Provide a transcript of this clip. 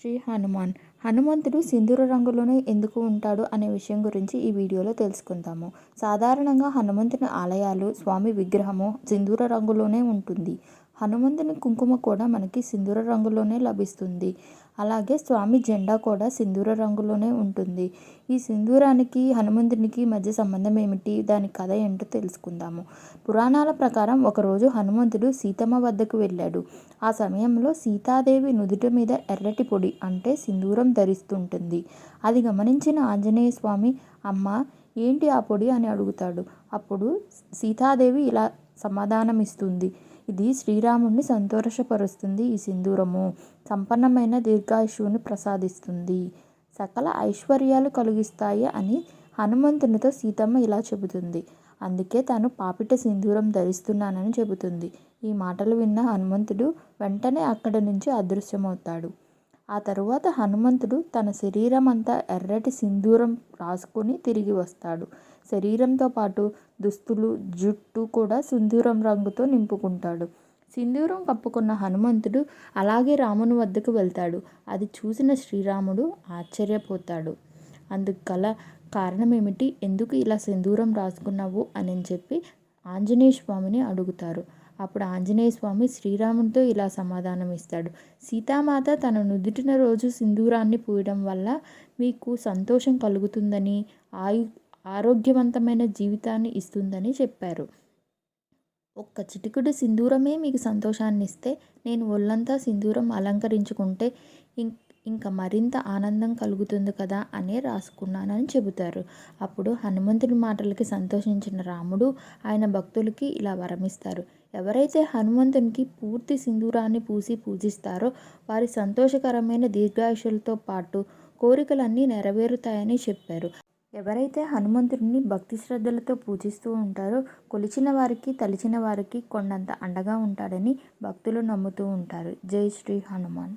శ్రీ హనుమాన్. హనుమంతుడు సింధూర రంగులోనే ఎందుకు ఉంటాడు అనే విషయం గురించి ఈ వీడియోలో తెలుసుకుందాము. సాధారణంగా హనుమంతుని ఆలయాలు స్వామి విగ్రహము సింధూర రంగులోనే ఉంటుంది. హనుమంతుని కుంకుమ కూడా మనకి సింధూర రంగులోనే లభిస్తుంది. అలాగే స్వామి జెండా కూడా సింధూర రంగులోనే ఉంటుంది. ఈ సింధూరానికి హనుమంతునికి మధ్య సంబంధం ఏమిటి? దాని కథ ఏంటో తెలుసుకుందాము. పురాణాల ప్రకారం ఒకరోజు హనుమంతుడు సీతమ్మ వద్దకు వెళ్ళాడు. ఆ సమయంలో సీతాదేవి నుదుటి మీద ఎర్రటి పొడి అంటే సింధూరం ధరిస్తుంటుంది. అది గమనించిన ఆంజనేయ స్వామి అమ్మ ఏంటి ఆ పొడి? అని అడుగుతాడు. అప్పుడు సీతాదేవి ఇలా సమాధానమిస్తుంది. ఇది శ్రీరాముడిని సంతోషపరుస్తుంది ఈ సింధూరము. సంపన్నమైన దీర్ఘాయుషువుని ప్రసాదిస్తుంది. సకల ఐశ్వర్యాలు కలిగిస్తాయి అని హనుమంతునితో సీతమ్మ ఇలా చెబుతుంది. అందుకే తాను పాపిట సింధూరం ధరిస్తున్నానని చెబుతుంది. ఈ మాటలు విన్న హనుమంతుడు వెంటనే అక్కడి నుంచి అదృశ్యమవుతాడు. ఆ తరువాత హనుమంతుడు తన శరీరం అంతా ఎర్రటి సింధూరం రాసుకొని తిరిగి వస్తాడు. శరీరంతో పాటు దుస్తులు జుట్టు కూడా సింధూరం రంగుతో నింపుకుంటాడు. సింధూరం కప్పుకున్న హనుమంతుడు అలాగే రాముని వద్దకు వెళ్తాడు. అది చూసిన శ్రీరాముడు ఆశ్చర్యపోతాడు. అందుకు గల కారణం ఏమిటి ఎందుకు ఇలా సింధూరం రాసుకున్నావు? అని చెప్పి ఆంజనేయ స్వామిని అడుగుతారు. అప్పుడు ఆంజనేయ స్వామి శ్రీరామునితో ఇలా సమాధానం ఇస్తాడు సీతామాత తన నుదుటిన రోజు సింధూరాన్ని పూయడం వల్ల మీకు సంతోషం కలుగుతుందని ఆయు ఆరోగ్యవంతమైన జీవితాన్ని ఇస్తుందని చెప్పారు. ఒక్క చిటికుడు సింధూరమే మీకు సంతోషాన్ని ఇస్తే నేను ఒళ్ళంతా సింధూరం అలంకరించుకుంటే ఇం ఇంకా మరింత ఆనందం కలుగుతుంది కదా అనే రాసుకున్నానని చెబుతారు. అప్పుడు హనుమంతుడి మాటలకి సంతోషించిన రాముడు ఆయన భక్తులకి ఇలా వరమిస్తారు. ఎవరైతే హనుమంతునికి పూర్తి సింధూరాన్ని పూసి పూజిస్తారో వారి సంతోషకరమైన దీర్ఘాయుషులతో పాటు కోరికలన్నీ నెరవేరుతాయని చెప్పారు. ఎవరైతే హనుమంతుడిని భక్తి శ్రద్ధలతో పూజిస్తూ ఉంటారో కొలిచిన వారికి తలిచిన వారికి కొండంత అండగా ఉంటాడని భక్తులు నమ్ముతూ ఉంటారు. జై శ్రీ హనుమాన్.